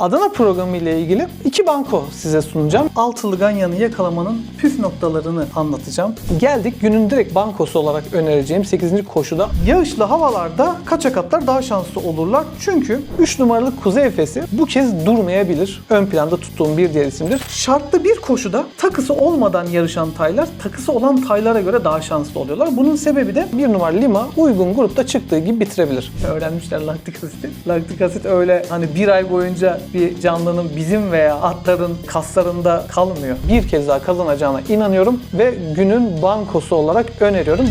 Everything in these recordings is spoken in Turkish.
Adana programı ile ilgili iki banko size sunacağım. Altılı ganyanı yakalamanın püf noktalarını anlatacağım. Geldik günün direkt bankosu olarak önereceğim 8. koşuda. Yağışlı havalarda kaçak atlar daha şanslı olurlar. Çünkü 3 numaralı Kuzey Efes'i bu kez durmayabilir. Ön planda tuttuğum bir diğer isimdir. Şartlı bir koşuda takısı olmadan yarışan taylar takısı olan taylara göre daha şanslı oluyorlar. Bunun sebebi de 1 numaralı Lima uygun grupta çıktığı gibi bitirebilir. Öğrenmişler laktik asiti. Laktik asit öyle hani bir ay boyunca bir canlının bizim veya atların kaslarında kalmıyor. Bir kez daha kazanacağına inanıyorum ve günün bankosu olarak öneriyorum.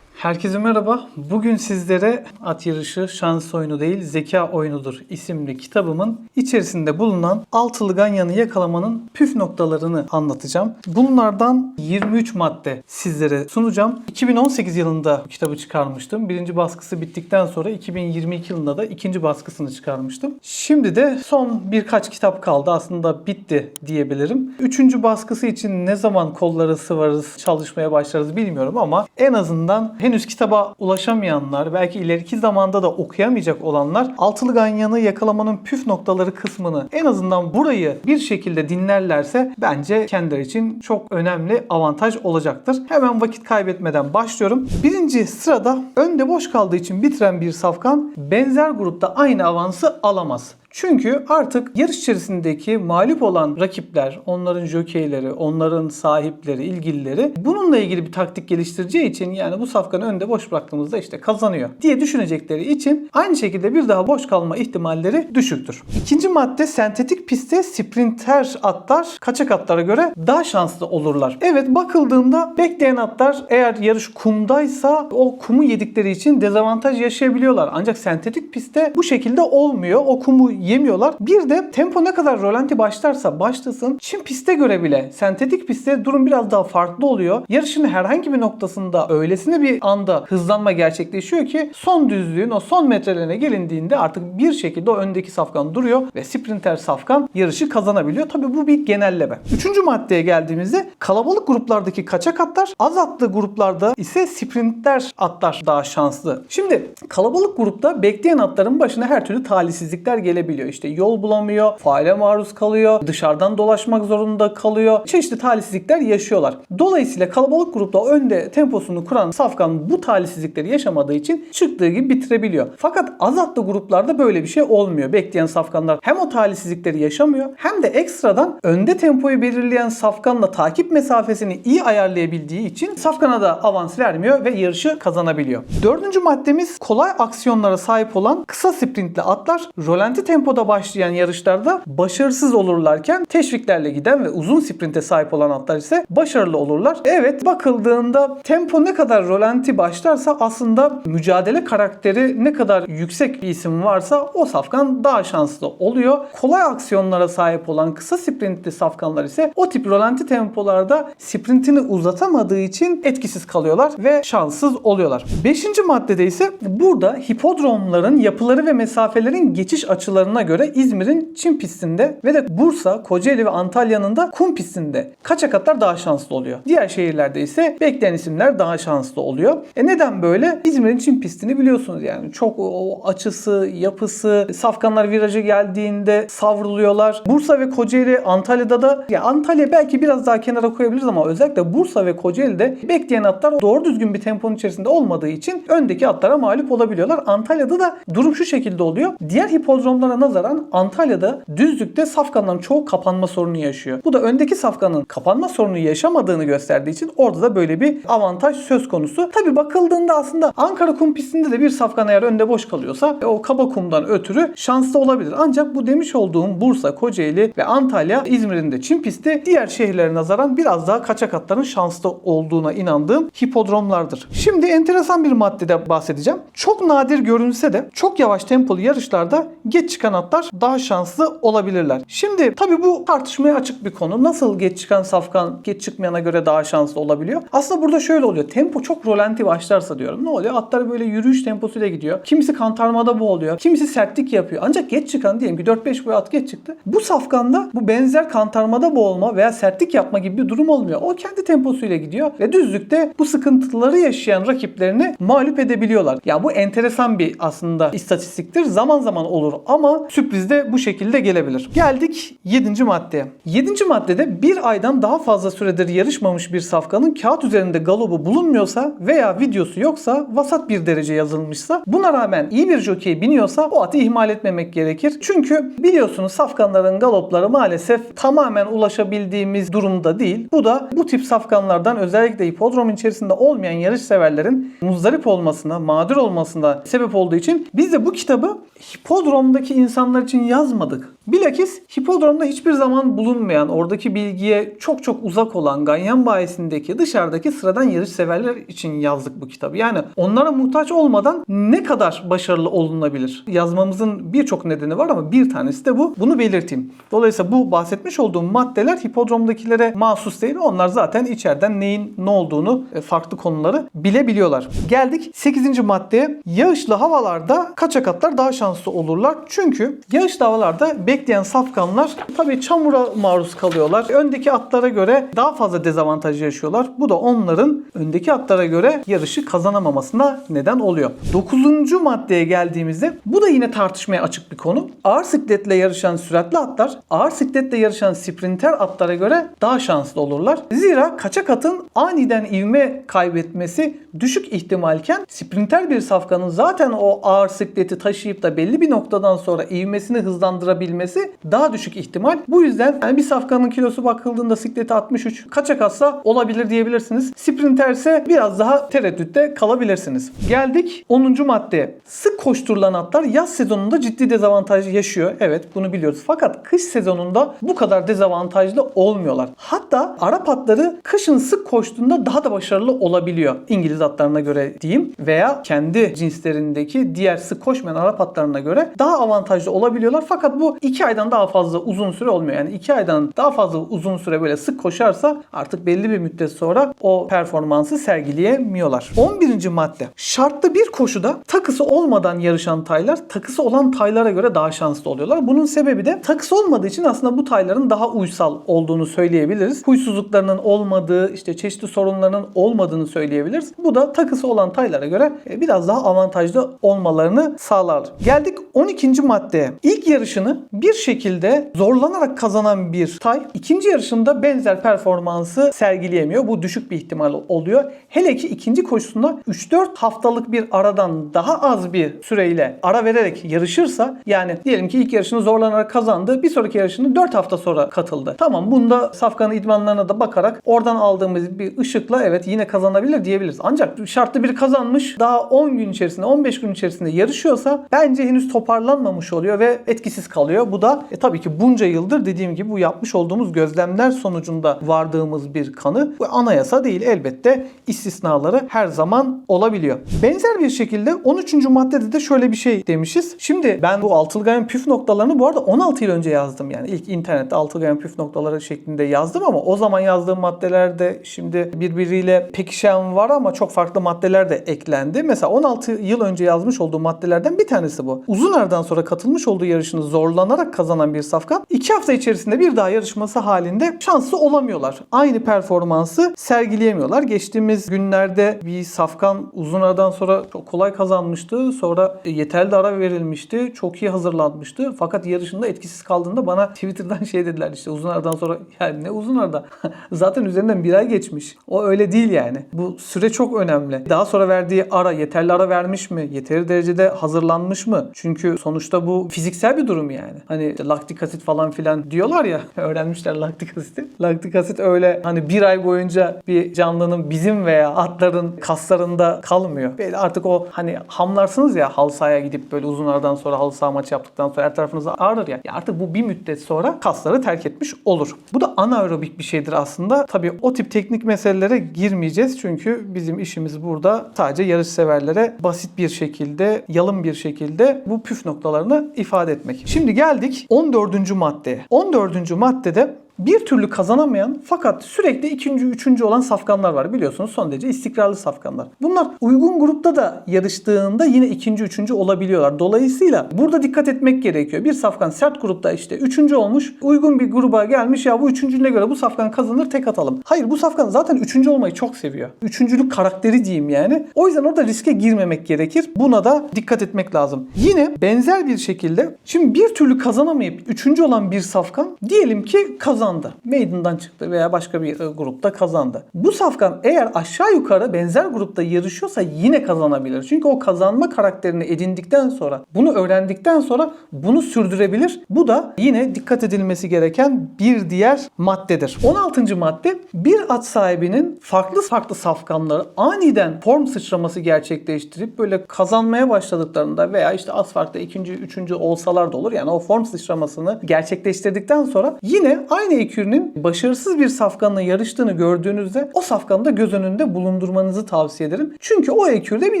Herkese merhaba. Bugün sizlere At Yarışı Şans Oyunu değil Zeka Oyunudur isimli kitabımın içerisinde bulunan altılı ganyanı yakalamanın püf noktalarını anlatacağım. Bunlardan 23 madde sizlere sunacağım. 2018 yılında kitabı çıkarmıştım. Birinci baskısı bittikten sonra 2022 yılında da ikinci baskısını çıkarmıştım. Şimdi de son birkaç kitap kaldı. Aslında bitti diyebilirim. Üçüncü baskısı için ne zaman kolları sıvarız, çalışmaya başlarız bilmiyorum ama en azından henüz kitaba ulaşamayanlar, belki ileriki zamanda da okuyamayacak olanlar Altılı Ganyan'ı yakalamanın püf noktaları kısmını en azından burayı bir şekilde dinlerlerse bence kendileri için çok önemli avantaj olacaktır. Hemen vakit kaybetmeden başlıyorum. Birinci sırada önde boş kaldığı için bitiren bir safkan benzer grupta aynı avansı alamaz. Çünkü artık yarış içerisindeki mağlup olan rakipler, onların jokeyleri, onların sahipleri, ilgilileri bununla ilgili bir taktik geliştireceği için yani bu safkanı önde boş bıraktığımızda işte kazanıyor diye düşünecekleri için aynı şekilde bir daha boş kalma ihtimalleri düşüktür. İkinci madde sentetik pistte sprinter atlar kaçak atlara göre daha şanslı olurlar. Evet bakıldığında bekleyen atlar eğer yarış kumdaysa o kumu yedikleri için dezavantaj yaşayabiliyorlar. Ancak sentetik pistte bu şekilde olmuyor. O kumu yemiyorlar. Bir de tempo ne kadar rolanti başlarsa başlasın çim piste göre bile sentetik pistte durum biraz daha farklı oluyor. Yarışın herhangi bir noktasında öylesine bir anda hızlanma gerçekleşiyor ki son düzlüğün o son metrelerine gelindiğinde artık bir şekilde o öndeki safkan duruyor ve sprinter safkan yarışı kazanabiliyor. Tabii bu bir genelleme. Üçüncü maddeye geldiğimizde kalabalık gruplardaki kaçak atlar az atlı gruplarda ise sprinter atlar daha şanslı. Şimdi kalabalık grupta bekleyen atların başına her türlü talihsizlikler gelebiliyor. İşte yol bulamıyor, faale maruz kalıyor, dışarıdan dolaşmak zorunda kalıyor. Çeşitli talihsizlikler yaşıyorlar. Dolayısıyla kalabalık grupta önde temposunu kuran safkan bu talihsizlikleri yaşamadığı için çıktığı gibi bitirebiliyor. Fakat az atlı gruplarda böyle bir şey olmuyor. Bekleyen safkanlar hem o talihsizlikleri yaşamıyor hem de ekstradan önde tempoyu belirleyen safkanla takip mesafesini iyi ayarlayabildiği için safkana da avans vermiyor ve yarışı kazanabiliyor. Dördüncü maddemiz kolay aksiyonlara sahip olan kısa sprintli atlar rolanti tempoda başlayan yarışlarda başarısız olurlarken teşviklerle giden ve uzun sprinte sahip olan atlar ise başarılı olurlar. Evet bakıldığında tempo ne kadar rolanti başlarsa aslında mücadele karakteri ne kadar yüksek bir isim varsa o safkan daha şanslı oluyor. Kolay aksiyonlara sahip olan kısa sprintli safkanlar ise o tip rolanti tempolarda sprintini uzatamadığı için etkisiz kalıyorlar ve şanssız oluyorlar. Beşinci maddede ise burada hipodromların yapıları ve mesafelerin geçiş açılarına göre İzmir'in Çin pistinde ve de Bursa, Kocaeli ve Antalya'nın da kum pistinde kaçak atlar daha şanslı oluyor. Diğer şehirlerde ise bekleyen isimler daha şanslı oluyor. E neden böyle? İzmir'in Çin pistini biliyorsunuz yani. Çok o açısı, yapısı, safkanlar viraja geldiğinde savruluyorlar. Bursa ve Kocaeli, Antalya'da da ya Antalya belki biraz daha kenara koyabiliriz ama özellikle Bursa ve Kocaeli'de bekleyen atlar doğru düzgün bir temponun içerisinde olmadığı için öndeki atlara mağlup olabiliyorlar. Antalya'da da durum şu şekilde oluyor. Diğer hipodromlara nazaran Antalya'da düzlükte safkanların çoğu kapanma sorunu yaşıyor. Bu da öndeki safkanın kapanma sorunu yaşamadığını gösterdiği için orada da böyle bir avantaj söz konusu. Tabi bakıldığında aslında Ankara kum pistinde de bir safkan eğer önde boş kalıyorsa e, o kaba kumdan ötürü şanslı olabilir. Ancak bu demiş olduğum Bursa, Kocaeli ve Antalya, İzmir'in de Çin pisti diğer şehirlere nazaran biraz daha kaçak atların şanslı olduğuna inandığım hipodromlardır. Şimdi enteresan bir maddede bahsedeceğim. Çok nadir görünse de çok yavaş tempolu yarışlarda geç çıkan çıkan atlar daha şanslı olabilirler. Şimdi tabii bu tartışmaya açık bir konu. Nasıl geç çıkan safkan geç çıkmayana göre daha şanslı olabiliyor? Aslında burada şöyle oluyor. Tempo çok rolanti başlarsa diyorum. Ne oluyor? Atlar böyle yürüyüş temposuyla gidiyor. Kimisi kantarmada boğuluyor. Kimisi sertlik yapıyor. Ancak geç çıkan diyelim ki 4-5 boy at geç çıktı. Bu safkanda bu benzer kantarmada boğulma veya sertlik yapma gibi bir durum olmuyor. O kendi temposuyla gidiyor ve düzlükte bu sıkıntıları yaşayan rakiplerini mağlup edebiliyorlar. Ya bu enteresan bir aslında istatistiktir. Zaman zaman olur ama sürpriz de bu şekilde gelebilir. Geldik 7. maddeye. 7. maddede bir aydan daha fazla süredir yarışmamış bir safkanın kağıt üzerinde galobu bulunmuyorsa veya videosu yoksa vasat bir derece yazılmışsa buna rağmen iyi bir jokey biniyorsa o atı ihmal etmemek gerekir. Çünkü biliyorsunuz safkanların galopları maalesef tamamen ulaşabildiğimiz durumda değil. Bu da bu tip safkanlardan özellikle hipodromun içerisinde olmayan yarış severlerin muzdarip olmasına, mağdur olmasına sebep olduğu için biz de bu kitabı hipodromdaki insanlar için yazmadık. Bilakis hipodromda hiçbir zaman bulunmayan, oradaki bilgiye çok çok uzak olan Ganyan bayisindeki dışarıdaki sıradan yarış severler için yazdık bu kitabı. Yani onlara muhtaç olmadan ne kadar başarılı olunabilir? Yazmamızın birçok nedeni var ama bir tanesi de bu. Bunu belirteyim. Dolayısıyla bu bahsetmiş olduğum maddeler hipodromdakilere mahsus değil. Onlar zaten içeriden neyin ne olduğunu, e, farklı konuları bilebiliyorlar. Geldik 8. maddeye. Yağışlı havalarda kaçak atlar daha şanslı olurlar. Çünkü yağışlı havalarda bekleyen safkanlar tabii çamura maruz kalıyorlar. Öndeki atlara göre daha fazla dezavantaj yaşıyorlar. Bu da onların öndeki atlara göre yarışı kazanamamasına neden oluyor. 9. maddeye geldiğimizde bu da yine tartışmaya açık bir konu. Ağır sikletle yarışan süratli atlar ağır sikletle yarışan sprinter atlara göre daha şanslı olurlar. Zira kaçak atın aniden ivme kaybetmesi düşük ihtimalken sprinter bir safkanın zaten o ağır sikleti taşıyıp da belli bir noktadan sonra ivmesini hızlandırabilmesi daha düşük ihtimal. Bu yüzden yani bir safkanın kilosu bakıldığında sikleti 63 kaçak atsa olabilir diyebilirsiniz. Sprinter ise biraz daha tereddütte kalabilirsiniz. Geldik 10. maddeye. Sık koşturulan atlar yaz sezonunda ciddi dezavantaj yaşıyor. Evet bunu biliyoruz. Fakat kış sezonunda bu kadar dezavantajlı olmuyorlar. Hatta Arap atları kışın sık koştuğunda daha da başarılı olabiliyor. İngiliz atlarına göre diyeyim veya kendi cinslerindeki diğer sık koşmayan Arap atlarına göre daha avantajlı olabiliyorlar. Fakat bu 2 aydan daha fazla uzun süre olmuyor. Yani 2 aydan daha fazla uzun süre böyle sık koşarsa artık belli bir müddet sonra o performansı sergileyemiyorlar. 11. madde. Şartlı bir koşuda takısı olmadan yarışan taylar takısı olan taylara göre daha şanslı oluyorlar. Bunun sebebi de takısı olmadığı için aslında bu tayların daha uysal olduğunu söyleyebiliriz. Huysuzluklarının olmadığı, işte çeşitli sorunlarının olmadığını söyleyebiliriz. Bu da takısı olan taylara göre e, biraz daha avantajlı olmalarını sağlar. Geldik 12. maddeye. İlk yarışını bir şekilde zorlanarak kazanan bir tay ikinci yarışında benzer performansı sergileyemiyor. Bu düşük bir ihtimal oluyor. Hele ki ikinci koşusunda 3-4 haftalık bir aradan daha az bir süreyle ara vererek yarışırsa yani diyelim ki ilk yarışını zorlanarak kazandı. Bir sonraki yarışını 4 hafta sonra katıldı. Tamam bunda Safkan'ın idmanlarına da bakarak oradan aldığımız bir ışıkla evet yine kazanabilir diyebiliriz. Ancak şartlı bir kazanmış daha 10 gün içerisinde 15 gün içerisinde yarışıyorsa bence henüz toparlanmamış oluyor ve etkisiz kalıyor. Bu da e, tabii ki bunca yıldır dediğim gibi bu yapmış olduğumuz gözlemler sonucunda vardığımız bir kanı. Bu anayasa değil elbette istisnaları her zaman olabiliyor. Benzer bir şekilde 13. maddede de şöyle bir şey demişiz. Şimdi ben bu Altılgayan püf noktalarını bu arada 16 yıl önce yazdım. Yani ilk internette Altılgayan püf noktaları şeklinde yazdım ama o zaman yazdığım maddelerde şimdi birbiriyle pekişen var ama çok farklı maddeler de eklendi. Mesela 16 yıl önce yazmış olduğum maddelerden bir tanesi bu. Uzun aradan sonra katılmış olduğu yarışını zorlanarak kazanan bir safkan 2 hafta içerisinde bir daha yarışması halinde şanslı olamıyorlar. Aynı performansı sergileyemiyorlar. Geçtiğimiz günlerde bir safkan uzun aradan sonra çok kolay kazanmıştı. Sonra yeterli ara verilmişti. Çok iyi hazırlanmıştı. Fakat yarışında etkisiz kaldığında bana Twitter'dan şey dediler işte uzun aradan sonra yani ne uzun arada zaten üzerinden bir ay geçmiş. O öyle değil yani. Bu süre çok önemli. Daha sonra verdiği ara yeterli ara vermiş mi? Yeteri derecede hazırlanmış mı? Çünkü sonuçta bu fiziksel bir durum yani. Hani işte laktik asit falan filan diyorlar ya öğrenmişler laktik asiti. Laktik asit öyle hani bir ay boyunca bir canlının bizim veya atların kaslarında kalmıyor. Böyle artık o hani hamlarsınız ya halı sahaya gidip böyle uzun aradan sonra halı saha maçı yaptıktan sonra her tarafınız ağrır ya. ya. Artık bu bir müddet sonra kasları terk etmiş olur. Bu da anaerobik bir şeydir aslında. Tabii o tip teknik meselelere girmeyeceğiz çünkü bizim işimiz burada sadece yarış severlere basit bir şekilde, yalın bir şekilde bu püf noktalarını ifade etmek. Şimdi geldik 14. maddeye. 14. maddede bir türlü kazanamayan fakat sürekli ikinci, üçüncü olan safkanlar var. Biliyorsunuz son derece istikrarlı safkanlar. Bunlar uygun grupta da yarıştığında yine ikinci, üçüncü olabiliyorlar. Dolayısıyla burada dikkat etmek gerekiyor. Bir safkan sert grupta işte üçüncü olmuş. Uygun bir gruba gelmiş ya bu üçüncülüğe göre bu safkan kazanır tek atalım. Hayır bu safkan zaten üçüncü olmayı çok seviyor. Üçüncülük karakteri diyeyim yani. O yüzden orada riske girmemek gerekir. Buna da dikkat etmek lazım. Yine benzer bir şekilde şimdi bir türlü kazanamayıp üçüncü olan bir safkan diyelim ki kazandı. Maiden'dan çıktı veya başka bir e, grupta kazandı. Bu safkan eğer aşağı yukarı benzer grupta yarışıyorsa yine kazanabilir. Çünkü o kazanma karakterini edindikten sonra, bunu öğrendikten sonra bunu sürdürebilir. Bu da yine dikkat edilmesi gereken bir diğer maddedir. 16. madde bir at sahibinin farklı farklı safkanları aniden form sıçraması gerçekleştirip böyle kazanmaya başladıklarında veya işte asfaltta ikinci, üçüncü olsalar da olur. Yani o form sıçramasını gerçekleştirdikten sonra yine aynı ekürünün başarısız bir safkanla yarıştığını gördüğünüzde o safkanı da göz önünde bulundurmanızı tavsiye ederim. Çünkü o ekürde bir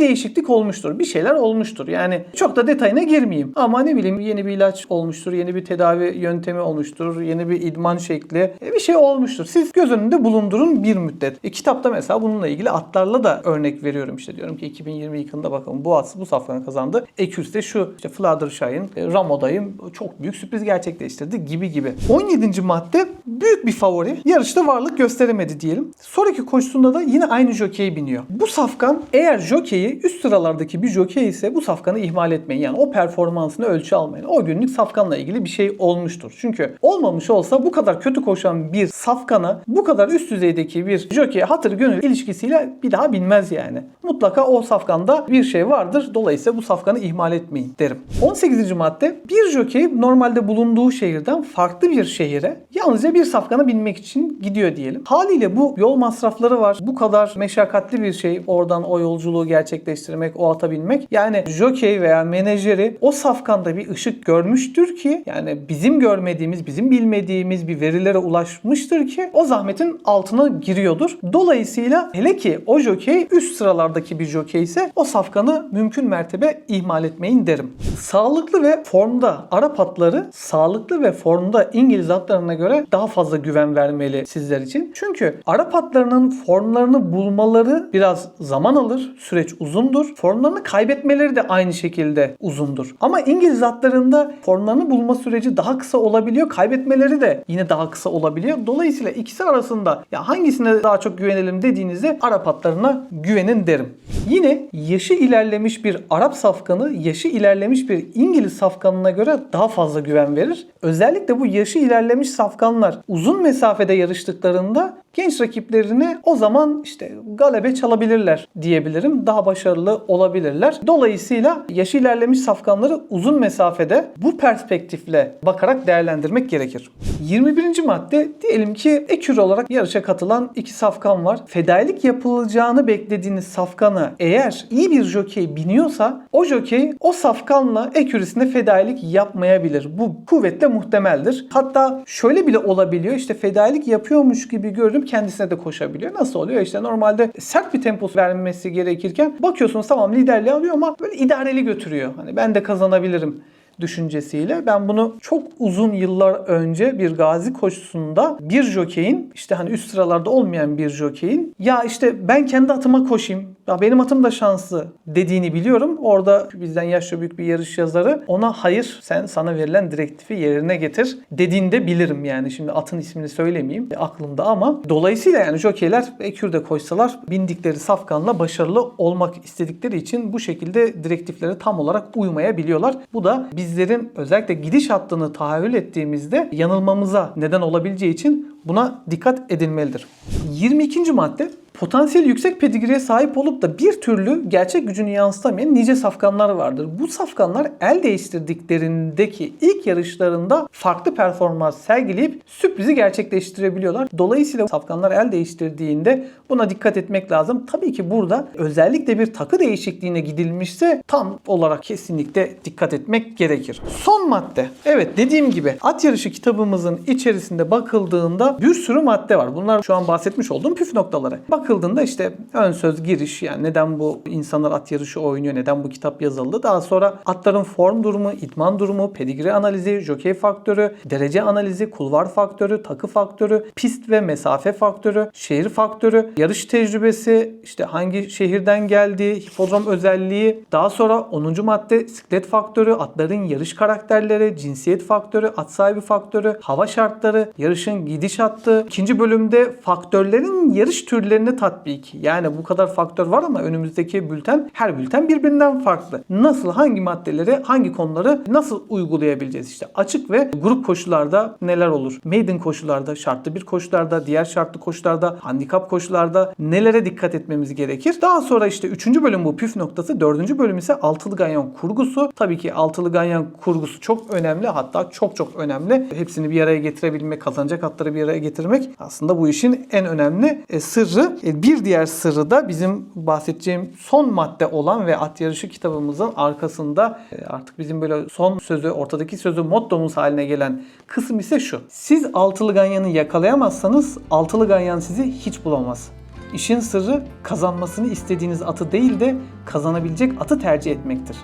değişiklik olmuştur. Bir şeyler olmuştur. Yani çok da detayına girmeyeyim. Ama ne bileyim yeni bir ilaç olmuştur. Yeni bir tedavi yöntemi olmuştur. Yeni bir idman şekli. e, Bir şey olmuştur. Siz göz önünde bulundurun bir müddet. E, kitapta mesela bununla ilgili atlarla da örnek veriyorum işte. Diyorum ki 2020 yılında bakın bu at bu safkanı kazandı. Ekürüs de şu işte Fluttershy'ın e, Ramo'dayım çok büyük sürpriz gerçekleştirdi gibi gibi. 17. madde büyük bir favori. Yarışta varlık gösteremedi diyelim. Sonraki koşusunda da yine aynı jokey biniyor. Bu safkan eğer jokeyi üst sıralardaki bir jokey ise bu safkanı ihmal etmeyin. Yani o performansını ölçü almayın. O günlük safkanla ilgili bir şey olmuştur. Çünkü olmamış olsa bu kadar kötü koşan bir safkana bu kadar üst düzeydeki bir jokey hatır gönül ilişkisiyle bir daha binmez yani. Mutlaka o safkanda bir şey vardır. Dolayısıyla bu safkanı ihmal etmeyin derim. 18. madde bir jokey normalde bulunduğu şehirden farklı bir şehire yalnızca bir safkana binmek için gidiyor diyelim. Haliyle bu yol masrafları var. Bu kadar meşakkatli bir şey oradan o yolculuğu gerçekleştirmek, o ata binmek. Yani jokey veya menajeri o safkanda bir ışık görmüştür ki yani bizim görmediğimiz, bizim bilmediğimiz bir verilere ulaşmıştır ki o zahmetin altına giriyordur. Dolayısıyla hele ki o jokey üst sıralardaki bir jokey ise o safkanı mümkün mertebe ihmal etmeyin derim. Sağlıklı ve formda Arap atları sağlıklı ve formda İngiliz atlarına göre daha fazla güven vermeli sizler için. Çünkü Arap atlarının formlarını bulmaları biraz zaman alır. Süreç uzundur. Formlarını kaybetmeleri de aynı şekilde uzundur. Ama İngiliz atlarında formlarını bulma süreci daha kısa olabiliyor. Kaybetmeleri de yine daha kısa olabiliyor. Dolayısıyla ikisi arasında ya hangisine daha çok güvenelim dediğinizde Arap atlarına güvenin derim. Yine yaşı ilerlemiş bir Arap safkanı yaşı ilerlemiş bir İngiliz safkanına göre daha fazla güven verir. Özellikle bu yaşı ilerlemiş safkanlar uzun mesafede yarıştıklarında genç rakiplerini o zaman işte galebe çalabilirler diyebilirim. Daha başarılı olabilirler. Dolayısıyla yaşı ilerlemiş safkanları uzun mesafede bu perspektifle bakarak değerlendirmek gerekir. 21. madde diyelim ki ekür olarak yarışa katılan iki safkan var. Fedailik yapılacağını beklediğiniz safkanı eğer iyi bir jokey biniyorsa o jokey o safkanla ekürisine fedailik yapmayabilir. Bu kuvvetle muhtemeldir. Hatta şöyle bile olabiliyor. İşte fedailik yapıyormuş gibi görünüp kendisine de koşabiliyor. Nasıl oluyor? İşte normalde sert bir tempo vermesi gerekirken bakıyorsunuz tamam liderliği alıyor ama böyle idareli götürüyor. Hani ben de kazanabilirim düşüncesiyle. Ben bunu çok uzun yıllar önce bir gazi koşusunda bir jokeyin işte hani üst sıralarda olmayan bir jokeyin ya işte ben kendi atıma koşayım ya benim atım da şanslı dediğini biliyorum. Orada bizden yaşça büyük bir yarış yazarı ona hayır sen sana verilen direktifi yerine getir dediğini de bilirim yani. Şimdi atın ismini söylemeyeyim aklımda ama dolayısıyla yani jokeyler ekürde koşsalar bindikleri safkanla başarılı olmak istedikleri için bu şekilde direktiflere tam olarak uymayabiliyorlar. Bu da bizlerin özellikle gidiş hattını tahayyül ettiğimizde yanılmamıza neden olabileceği için buna dikkat edilmelidir. 22. madde Potansiyel yüksek pedigriye sahip olup da bir türlü gerçek gücünü yansıtamayan nice safkanlar vardır. Bu safkanlar el değiştirdiklerindeki ilk yarışlarında farklı performans sergileyip sürprizi gerçekleştirebiliyorlar. Dolayısıyla safkanlar el değiştirdiğinde buna dikkat etmek lazım. Tabii ki burada özellikle bir takı değişikliğine gidilmişse tam olarak kesinlikle dikkat etmek gerekir. Son madde. Evet dediğim gibi at yarışı kitabımızın içerisinde bakıldığında bir sürü madde var. Bunlar şu an bahsetmiş olduğum püf noktaları. Bakıldığında işte ön söz giriş yani neden bu insanlar at yarışı oynuyor, neden bu kitap yazıldı. Daha sonra atların form durumu, idman durumu, pedigre analizi, jokey faktörü, derece analizi, kulvar faktörü, takı faktörü, pist ve mesafe faktörü, şehir faktörü, yarış tecrübesi, işte hangi şehirden geldiği, hipodrom özelliği, daha sonra 10. madde siklet faktörü, atların yarış karakterleri, cinsiyet faktörü, at sahibi faktörü, hava şartları, yarışın gidiş hattı. İkinci bölümde faktörlerin yarış türlerini tatbik. Yani bu kadar faktör var ama önümüzdeki bülten her bülten birbirinden farklı. Nasıl hangi maddeleri, hangi konuları nasıl uygulayabileceğiz? İşte açık ve grup koşularda neler olur? Maiden koşularda, şartlı bir koşularda, diğer şartlı koşularda, handikap koşularda nelere dikkat etmemiz gerekir? Daha sonra işte 3. bölüm bu püf noktası. 4. bölüm ise altılı ganyan kurgusu. Tabii ki altılı ganyan kurgusu çok önemli. Hatta çok çok önemli. Hepsini bir araya getirebilmek, kazanacak hatları bir araya getirmek aslında bu işin en önemli e, sırrı. E, bir diğer sırrı da bizim bahsedeceğim son madde olan ve at yarışı kitabımızın arkasında e, artık bizim böyle son sözü, ortadaki sözü mottomuz haline gelen kısım ise şu. Siz altılı ganyanı yakalayamazsanız altılı ganyan sizi hiç bulamaz. İşin sırrı kazanmasını istediğiniz atı değil de kazanabilecek atı tercih etmektir.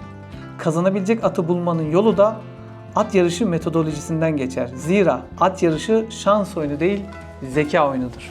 Kazanabilecek atı bulmanın yolu da at yarışı metodolojisinden geçer. Zira at yarışı şans oyunu değil, zeka oyunudur.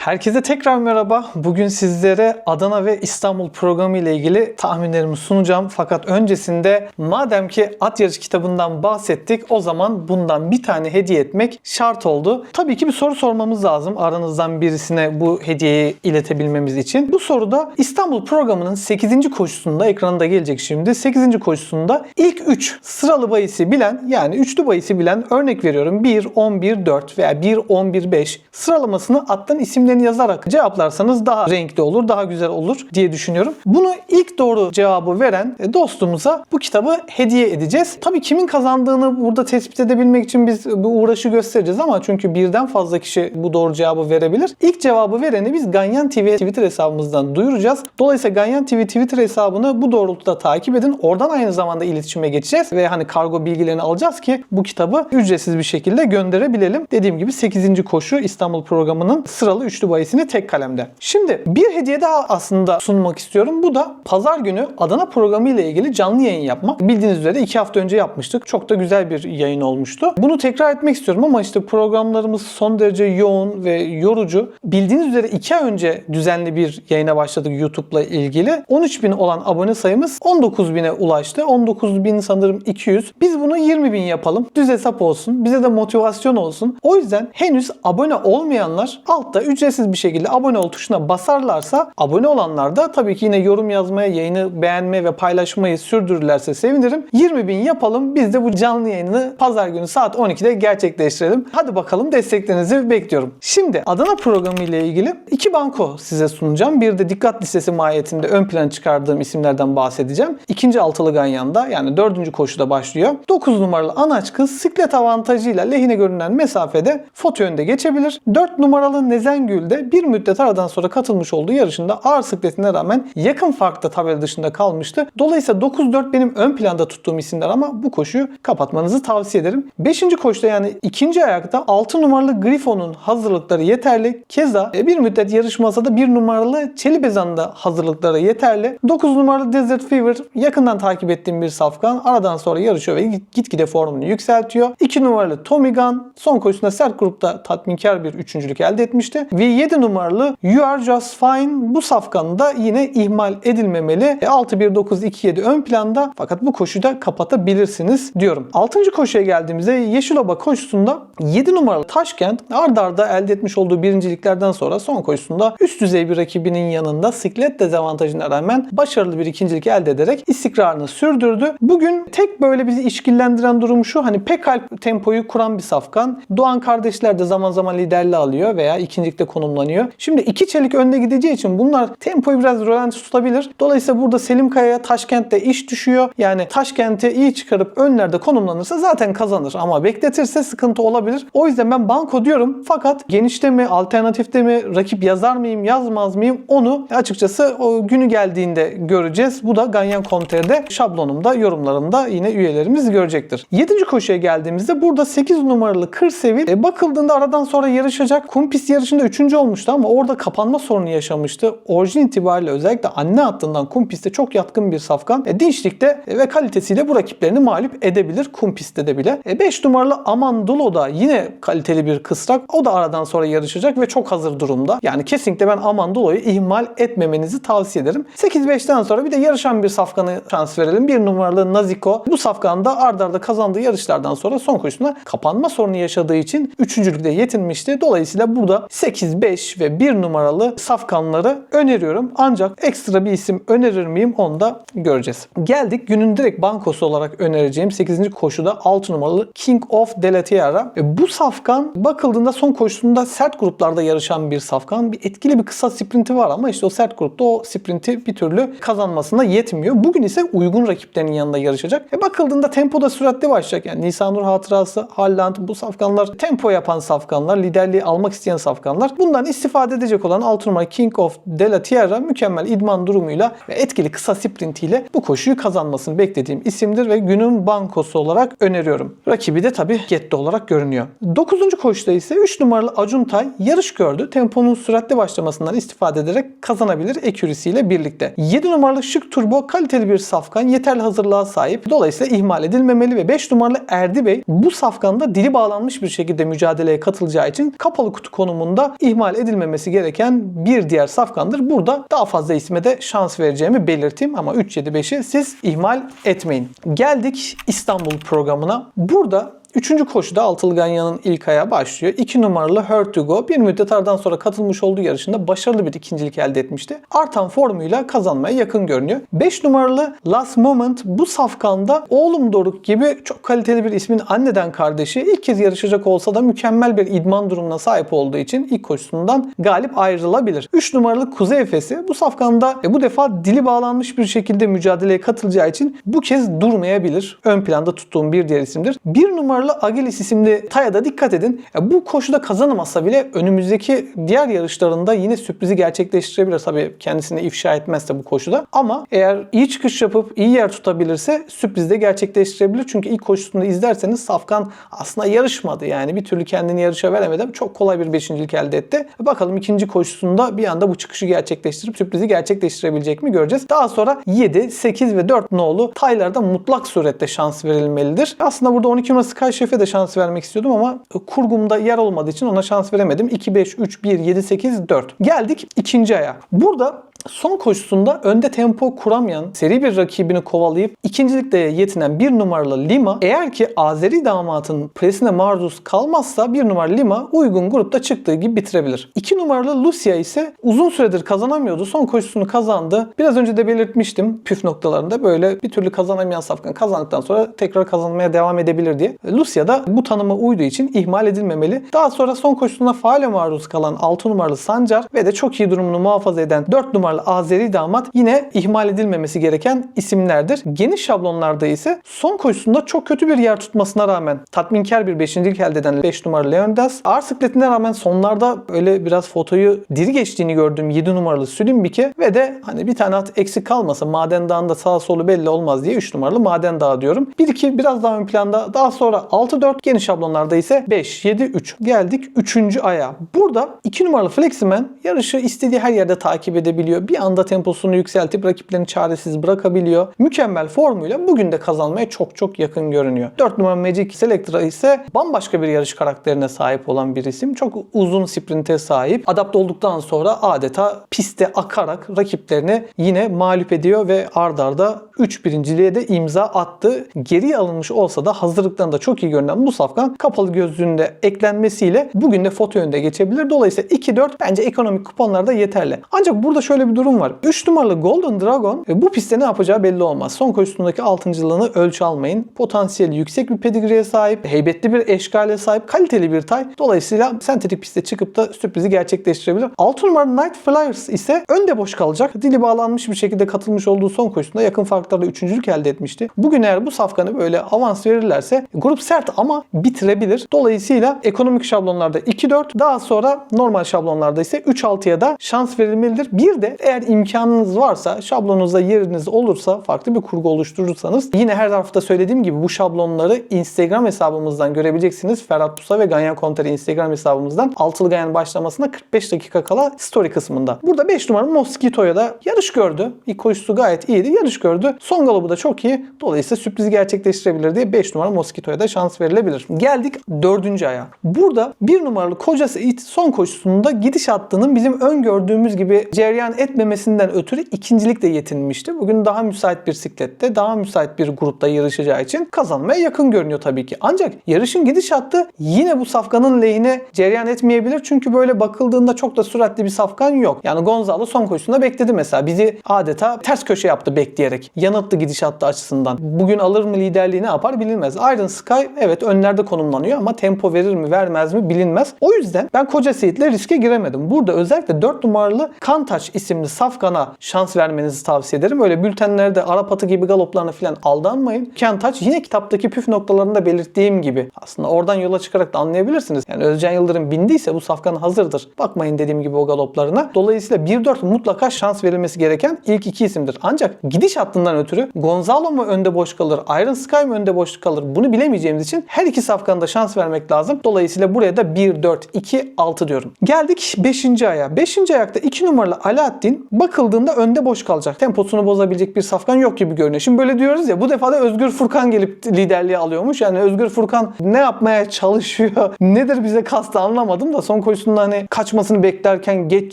Herkese tekrar merhaba. Bugün sizlere Adana ve İstanbul programı ile ilgili tahminlerimi sunacağım. Fakat öncesinde madem ki at yarışı kitabından bahsettik o zaman bundan bir tane hediye etmek şart oldu. Tabii ki bir soru sormamız lazım aranızdan birisine bu hediyeyi iletebilmemiz için. Bu soruda İstanbul programının 8. koşusunda ekranda gelecek şimdi. 8. koşusunda ilk 3 sıralı bahisi bilen yani üçlü bahisi bilen örnek veriyorum 1, 11, 4 veya 1, 11, 5 sıralamasını attan isimlerini yazarak cevaplarsanız daha renkli olur, daha güzel olur diye düşünüyorum. Bunu ilk doğru cevabı veren dostumuza bu kitabı hediye edeceğiz. Tabii kimin kazandığını burada tespit edebilmek için biz bu uğraşı göstereceğiz ama çünkü birden fazla kişi bu doğru cevabı verebilir. İlk cevabı vereni biz Ganyan TV Twitter hesabımızdan duyuracağız. Dolayısıyla Ganyan TV Twitter hesabını bu doğrultuda takip edin. Oradan aynı zamanda iletişime geçeceğiz ve hani kargo bilgilerini alacağız ki bu kitabı ücretsiz bir şekilde gönderebilelim. Dediğim gibi 8. koşu İstanbul programının sıralı üçlü bahisini tek kalemde. Şimdi bir hediye daha aslında sunmak istiyorum. Bu da pazar günü Adana programı ile ilgili canlı yayın yapmak. Bildiğiniz üzere 2 hafta önce yapmıştık. Çok da güzel bir yayın olmuştu. Bunu tekrar etmek istiyorum ama işte programlarımız son derece yoğun ve yorucu. Bildiğiniz üzere 2 ay önce düzenli bir yayına başladık YouTube'la ilgili. 13 bin olan abone sayımız 19 bine ulaştı. 19 bin sanırım 200. Biz bunu 20 bin yapalım. Düz hesap olsun. Bize de motivasyon olsun. O yüzden henüz abone olmayanlar altta ücretsiz bir şekilde abone ol tuşuna basarlarsa abone olanlar da tabii ki yine yorum yazmaya, yayını beğenme ve paylaşmayı sürdürürlerse sevinirim. 20 bin yapalım. Biz de bu canlı yayını pazar günü saat 12'de gerçekleştirelim. Hadi bakalım desteklerinizi bekliyorum. Şimdi Adana programı ile ilgili iki banko size sunacağım. Bir de dikkat listesi mahiyetinde ön plan çıkardığım isimlerden bahsedeceğim. İkinci altılı ganyanda yani dördüncü koşuda başlıyor. 9 numaralı anaç kız siklet avantajıyla lehine görünen mesafede foto önde geçebilir. 4 numaralı Nezengül de bir müddet aradan sonra katılmış olduğu yarışında ağır sikletine rağmen yakın farkta tabela dışında kalmıştı. Dolayısıyla 9-4 benim ön planda tuttuğum isimler ama bu koşuyu kapatmanızı tavsiye ederim. 5. koşuda yani ikinci ayakta 6 numaralı Griffon'un hazırlıkları yeterli. Keza e, bir müddet yarışmasa da 1 numaralı Çelibezan'ın da hazırlıkları yeterli. 9 numaralı Desert Fever yakından takip ettiğim bir safkan. Aradan sonra yarışıyor ve gitgide formunu yükseltiyor. 2 numaralı Tommy Gun son koşusunda sert grupta tatminkar bir üçüncülük elde etmişti. Ve 7 numaralı You Are Just Fine bu safkanında yine ihmal edilmemeli. E, 6-1-9-2-7 ön planda fakat bu koşuyu da kapatabilirsiniz diyorum. 6. koşuya geldiğimizde Yeşiloba koşusunda 7 numaralı Taşkent ardarda arda elde etmiş olduğu birinciliklerden sonra son koşusunda üst düzey bir rakibinin yanında siklet dezavantajına rağmen başarılı bir ikincilik elde ederek istikrarını sürdürdü. Bugün tek böyle bizi işkillendiren durum şu hani pekal tempoyu kuran bir safkan. Doğan kardeşler de zaman zaman liderliği alıyor veya ikincilikte konumlanıyor. Şimdi iki çelik önde gideceği için bunlar tempoyu biraz rölanti tutabilir. Dolayısıyla burada Selim Kaya'ya Taşkent'te iş düşüyor. Yani Taşkent'e iyi çıkarıp önlerde konumlanırsa zaten kazanır ama bekletirse sıkıntı olabilir. O yüzden ben banko diyorum fakat genişte mi, alternatifte mi, rakip yazar mıyım, yazmaz mıyım onu açıkçası o günü geldiğinde göreceğiz. Bu da Ganyan.com.tr'de şablonumda, yorumlarımda yine üyelerimiz görecektir. 7. koşuya geldiğimizde burada 8 numaralı Kırsevil e, bakıldığında aradan sonra yarışacak. Kumpis yarışında 3. olmuştu ama orada kapanma sorunu yaşamıştı. Orijin itibariyle özellikle anne hattından Kumpis'te çok yatkın bir safkan. E, dinçlikte e, ve kalitesiyle bu rakiplerini mağlup edebilir Kumpis'te de bile. 5 numaralı Amandulo da yine kaliteli bir kısrak. O da aradan sonra yarışacak ve çok hazır durumda. Yani kesinlikle ben Amandulo'yu ihmal etmemenizi tavsiye ederim. 8-5'ten sonra bir de yarışan bir safkanı şans verelim. 1 numaralı Naziko. Bu safkanda ardarda arda kazandığı yarışlardan sonra son koşusunda kapanma sorunu yaşadığı için üçüncülükte yetinmişti. Dolayısıyla burada 8, 5 ve 1 numaralı safkanları öneriyorum. Ancak ekstra bir isim önerir miyim onu da göreceğiz. Geldik günün direkt bankosu olarak önereceğim 8. koşuda 6 numaralı King of De La Tierra. E, bu safkan bakıldığında son koşusunda sert gruplarda yarışan bir safkan. Bir etkili bir kısa sprinti var ama işte o sert grupta o sprinti bir türlü kazanmasına yetmiyor. Bugün ise uygun rakiplerinin yanında yarışacak. E bakıldığında tempoda süratli başlayacak. Yani Nisanur hatırası, Halland bu safkanlar tempo yapan safkanlar, liderliği almak isteyen safkanlar. Bundan istifade edecek olan 6 numara King of De La Tierra mükemmel idman durumuyla ve etkili kısa sprintiyle bu koşuyu kazanmasını beklediğim isimdir ve günün bankosu olarak öneriyorum. Rakibi de tabi Getto olarak görünüyor. 9. koşuda ise 3 numaralı Acuntay yarış gördü. Temponun süratli başlamasından istifade ederek kazanabilir ekürisiyle birlikte. 7 numaralı Şık Turbo kaliteli bir safkan, yeterli hazırlığa sahip. Dolayısıyla ihmal edilmemeli ve 5 numaralı Erdi Bey bu safkanda dili bağlanmış bir şekilde mücadeleye katılacağı için kapalı kutu konumunda ihmal edilmemesi gereken bir diğer safkandır. Burada daha fazla isme de şans vereceğimi belirteyim ama 3-7-5'i siz ihmal etmeyin. Geldik İstanbul programına. Burada Üçüncü koşuda Altılı Ganyan'ın ilk ayağı başlıyor. 2 numaralı Hertugo bir müddet aradan sonra katılmış olduğu yarışında başarılı bir ikincilik elde etmişti. Artan formuyla kazanmaya yakın görünüyor. 5 numaralı Last Moment bu safkanda oğlum Doruk gibi çok kaliteli bir ismin anneden kardeşi ilk kez yarışacak olsa da mükemmel bir idman durumuna sahip olduğu için ilk koşusundan galip ayrılabilir. 3 numaralı Kuzey Efes'i bu safkanda e, bu defa dili bağlanmış bir şekilde mücadeleye katılacağı için bu kez durmayabilir. Ön planda tuttuğum bir diğer isimdir. 1 numaralı Agilis isimli Taya'da dikkat edin. Ya bu koşuda kazanamazsa bile önümüzdeki diğer yarışlarında yine sürprizi gerçekleştirebilir. Tabii kendisini ifşa etmezse bu koşuda. Ama eğer iyi çıkış yapıp iyi yer tutabilirse sürpriz de gerçekleştirebilir. Çünkü ilk koşusunu izlerseniz Safkan aslında yarışmadı. Yani bir türlü kendini yarışa veremedi. Çok kolay bir beşincilik elde etti. Bakalım ikinci koşusunda bir anda bu çıkışı gerçekleştirip sürprizi gerçekleştirebilecek mi göreceğiz. Daha sonra 7, 8 ve 4 nolu taylarda mutlak surette şans verilmelidir. Aslında burada 12 numara Sky Şef'e de şans vermek istiyordum ama kurgumda yer olmadığı için ona şans veremedim. 2, 5, 3, 1, 7, 8, 4. Geldik ikinci aya. Burada Son koşusunda önde tempo kuramayan, seri bir rakibini kovalayıp ikincilikte yetinen bir numaralı Lima eğer ki Azeri damatın presine maruz kalmazsa bir numaralı Lima uygun grupta çıktığı gibi bitirebilir. İki numaralı Lucia ise uzun süredir kazanamıyordu. Son koşusunu kazandı. Biraz önce de belirtmiştim püf noktalarında böyle bir türlü kazanamayan safkan kazandıktan sonra tekrar kazanmaya devam edebilir diye. Lucia da bu tanıma uyduğu için ihmal edilmemeli. Daha sonra son koşusunda faale maruz kalan 6 numaralı Sancar ve de çok iyi durumunu muhafaza eden 4 numaralı numaralı Azeri damat yine ihmal edilmemesi gereken isimlerdir. Geniş şablonlarda ise son koşusunda çok kötü bir yer tutmasına rağmen tatminkar bir beşincilik elde eden 5 numaralı Leonidas ağır sikletine rağmen sonlarda öyle biraz fotoyu diri geçtiğini gördüğüm 7 numaralı Sülimbike ve de hani bir tane at eksik kalmasa Maden Dağı'nda sağ solu belli olmaz diye 3 numaralı Maden Dağı diyorum. 1-2 biraz daha ön planda daha sonra 6-4 geniş şablonlarda ise 5-7-3 geldik 3. aya. Burada 2 numaralı Fleximan yarışı istediği her yerde takip edebiliyor yapabiliyor. Bir anda temposunu yükseltip rakiplerini çaresiz bırakabiliyor. Mükemmel formuyla bugün de kazanmaya çok çok yakın görünüyor. 4 numara Magic Selectra ise bambaşka bir yarış karakterine sahip olan bir isim. Çok uzun sprinte sahip. Adapte olduktan sonra adeta piste akarak rakiplerini yine mağlup ediyor ve ard arda 3 birinciliğe de imza attı. Geriye alınmış olsa da hazırlıklarında çok iyi görünen bu safkan kapalı gözlüğünde eklenmesiyle bugün de foto önünde geçebilir. Dolayısıyla 2-4 bence ekonomik kuponlarda yeterli. Ancak burada şöyle bir durum var. 3 numaralı Golden Dragon e, bu pistte ne yapacağı belli olmaz. Son koşusundaki 6.lığını ölçü almayın. Potansiyeli yüksek bir pedigreeye sahip, heybetli bir eşkale sahip, kaliteli bir tay. Dolayısıyla sentetik piste çıkıp da sürprizi gerçekleştirebilir. 6 numaralı Night Flyers ise önde boş kalacak. Dili bağlanmış bir şekilde katılmış olduğu son koşusunda yakın farklarla üçüncülük elde etmişti. Bugün eğer bu safkanı böyle avans verirlerse grup sert ama bitirebilir. Dolayısıyla ekonomik şablonlarda 2-4 daha sonra normal şablonlarda ise 3-6'ya da şans verilmelidir. Bir de eğer imkanınız varsa şablonunuzda yeriniz olursa farklı bir kurgu oluşturursanız yine her hafta söylediğim gibi bu şablonları Instagram hesabımızdan görebileceksiniz. Ferhat Pusa ve Ganyan Konteri Instagram hesabımızdan altılı Ganyan başlamasına 45 dakika kala story kısmında. Burada 5 numaralı Mosquito'ya da yarış gördü. İlk koşusu gayet iyiydi. Yarış gördü. Son galobu da çok iyi. Dolayısıyla sürprizi gerçekleştirebilir diye 5 numaralı Mosquito'ya da şans verilebilir. Geldik 4. aya. Burada 1 numaralı Kocası It son koşusunda gidiş hattının bizim öngördüğümüz gibi cereyan etmemesinden ötürü ikincilikle yetinmişti. Bugün daha müsait bir siklette, daha müsait bir grupta yarışacağı için kazanmaya yakın görünüyor tabii ki. Ancak yarışın gidiş hattı yine bu safkanın lehine cereyan etmeyebilir. Çünkü böyle bakıldığında çok da süratli bir safkan yok. Yani Gonzalo son koşusunda bekledi mesela. Bizi adeta ters köşe yaptı bekleyerek. Yanılttı gidiş hattı açısından. Bugün alır mı liderliği ne yapar bilinmez. Iron Sky evet önlerde konumlanıyor ama tempo verir mi vermez mi bilinmez. O yüzden ben Koca Seyit'le riske giremedim. Burada özellikle 4 numaralı Kantaç isimli safkana şans vermenizi tavsiye ederim. Öyle bültenlerde Arap atı gibi galoplarına falan aldanmayın. Kantaç yine kitaptaki püf noktalarında belirttiğim gibi aslında oradan yola çıkarak da anlayabilirsiniz. Yani Özcan Yıldırım bindiyse bu safkan hazırdır. Bakmayın dediğim gibi o galoplarına. Dolayısıyla 1-4 mutlaka şans verilmesi gereken ilk iki isimdir. Ancak gidiş hattından ötürü Gonzalo mu önde boş kalır, Iron Sky mı önde boş kalır bunu bilemeyeceğimiz için her iki safkana da şans vermek lazım. Dolayısıyla buraya da 1, 4, 2, 6 diyorum. Geldik 5. aya. 5. ayakta 2 numaralı Alaaddin bakıldığında önde boş kalacak. Temposunu bozabilecek bir safkan yok gibi görünüyor. Şimdi böyle diyoruz ya bu defa da Özgür Furkan gelip liderliği alıyormuş. Yani Özgür Furkan ne yapmaya çalışıyor? Nedir bize kastı anlamadım da son koşusunda hani kaçmasını beklerken geç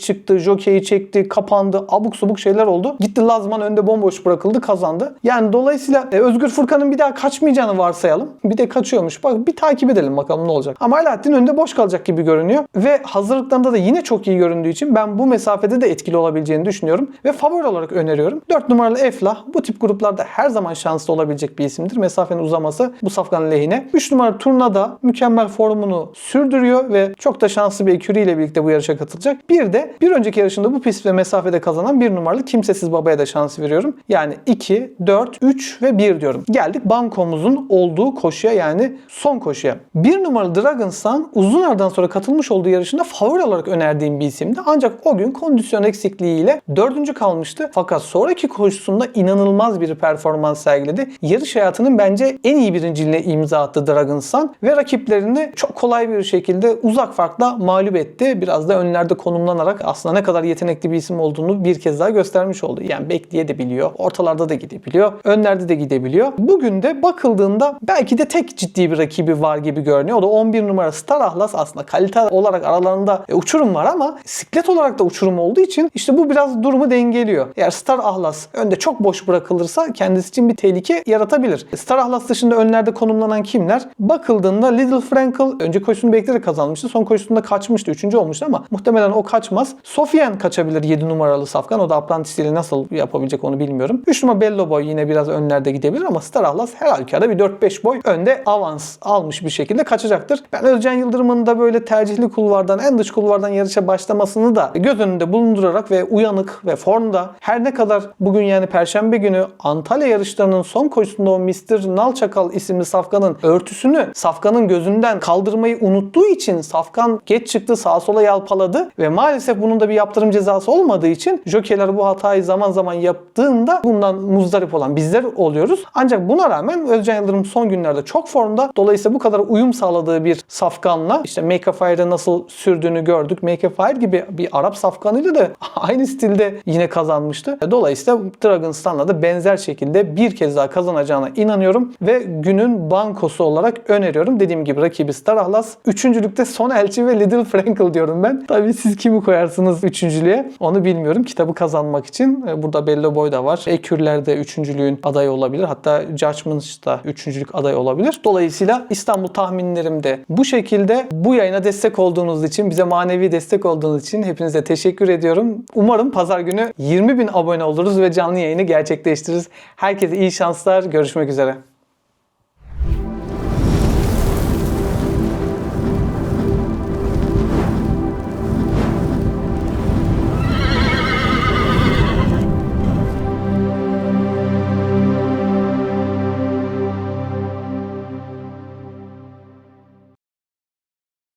çıktı, jokeyi çekti, kapandı, abuk subuk şeyler oldu. Gitti Lazman önde bomboş bırakıldı, kazandı. Yani dolayısıyla e, Özgür Furkan'ın bir daha kaçmayacağını varsayalım. Bir de kaçıyormuş. Bak bir takip edelim bakalım ne olacak. Ama Alaaddin önde boş kalacak gibi görünüyor. Ve hazırlıklarında da yine çok iyi göründüğü için ben bu mesafede de etkili olabileceğini düşünüyorum. Ve favori olarak öneriyorum. 4 numaralı Efla bu tip gruplarda her zaman şanslı olabilecek bir isimdir. Mesafenin uzaması bu safkanın lehine. 3 numaralı Turna'da mükemmel formunu sürdürüyor ve çok da şanslı bir ekürüyle birlikte bu yarışa katılacak. Bir de bir önceki yarışında bu pist ve mesafede kazanan bir numaralı Kimsesiz Baba'ya da şans veriyorum. Yani 2, 4, 3 ve 1 diyorum. Geldik bankomuzun olduğu koşuya yani son koşuya. Bir numaralı Dragon Sun uzun aradan sonra katılmış olduğu yarışında favori olarak önerdiğim bir isimdi. Ancak o gün kondisyon eksikliğiyle dördüncü kalmıştı. Fakat sonraki koşusunda inanılmaz bir performans sergiledi. Yarış hayatının bence en iyi birinciliğine imza attı Dragon Sun ve rakiplerini çok kolay bir şekilde uzak farkla mağlup etti. Biraz da önlerde konumlanarak aslında ne kadar yetenekli bir isim olduğunu bir kez daha göstermiş oldu. Yani bekleyebiliyor, ortalarda da gidebiliyor, önlerde de gidebiliyor. Bugün de bakıldığında belki de tek ciddi bir rakibi var gibi görünüyor. O da 11 numara Star Ahlas aslında kalite olarak aralarında e, uçurum var ama siklet olarak da uçurum olduğu için işte bu biraz durumu dengeliyor. Eğer Star Ahlas önde çok boş bırakılırsa kendisi için bir tehlike yaratabilir. Star Ahlas dışında önlerde konumlanan kimler? Bakıldığında Little Frankel önce koşusunu bekleyerek kazanmıştı. Son koşusunda kaçmıştı. Üçüncü olmuştu ama muhtemelen o kaçmaz. Sofian kaçabilir 7 numaralı safkan. O da Apprentice'liği nasıl yapabilecek onu bilmiyorum. 3 numara Bello Boy yine biraz önlerde gidebilir ama Star Ahlas her halükarda bir 4-5 boy önde avans almış bir şekilde kaçacaktır. Ben Özcan Yıldırım'ın da böyle tercihli kulvardan en dış kulvardan yarışa başlamasını da göz önünde bulundurarak ve uyanık ve formda her ne kadar bugün yani Perşembe günü Antalya yarışlarının son koşusunda o Mr. Nalçakal isimli safkanın örtüsünü safkanın gözünden kaldırmayı unuttuğu için safkan geç çıktı sağa sola yalpaladı ve maalesef bunun da bir yaptırım cezası olmadığı için jokeyler bu hatayı zaman zaman yaptığında bundan muzdarip olan bizler oluyoruz. Ancak buna rağmen Özcan Yıldırım son günlerde çok formda. Dolayısıyla bu kadar uyum sağladığı bir safkanla işte Make a Fire'ı nasıl sürdüğünü gördük. Make a Fire gibi bir Arap safkanıyla da aynı aynı stilde yine kazanmıştı. Dolayısıyla Dragonstan'la da benzer şekilde bir kez daha kazanacağına inanıyorum ve günün bankosu olarak öneriyorum. Dediğim gibi rakibi Star Atlas. Üçüncülükte Son Elçi ve Little Frankel diyorum ben. Tabii siz kimi koyarsınız üçüncülüğe onu bilmiyorum. Kitabı kazanmak için e, burada Bello Boy da var. Ekürler de üçüncülüğün adayı olabilir. Hatta Judgment da üçüncülük adayı olabilir. Dolayısıyla İstanbul tahminlerim de bu şekilde. Bu yayına destek olduğunuz için, bize manevi destek olduğunuz için hepinize teşekkür ediyorum. Umarım pazar günü 20 bin abone oluruz ve canlı yayını gerçekleştiririz. Herkese iyi şanslar. Görüşmek üzere.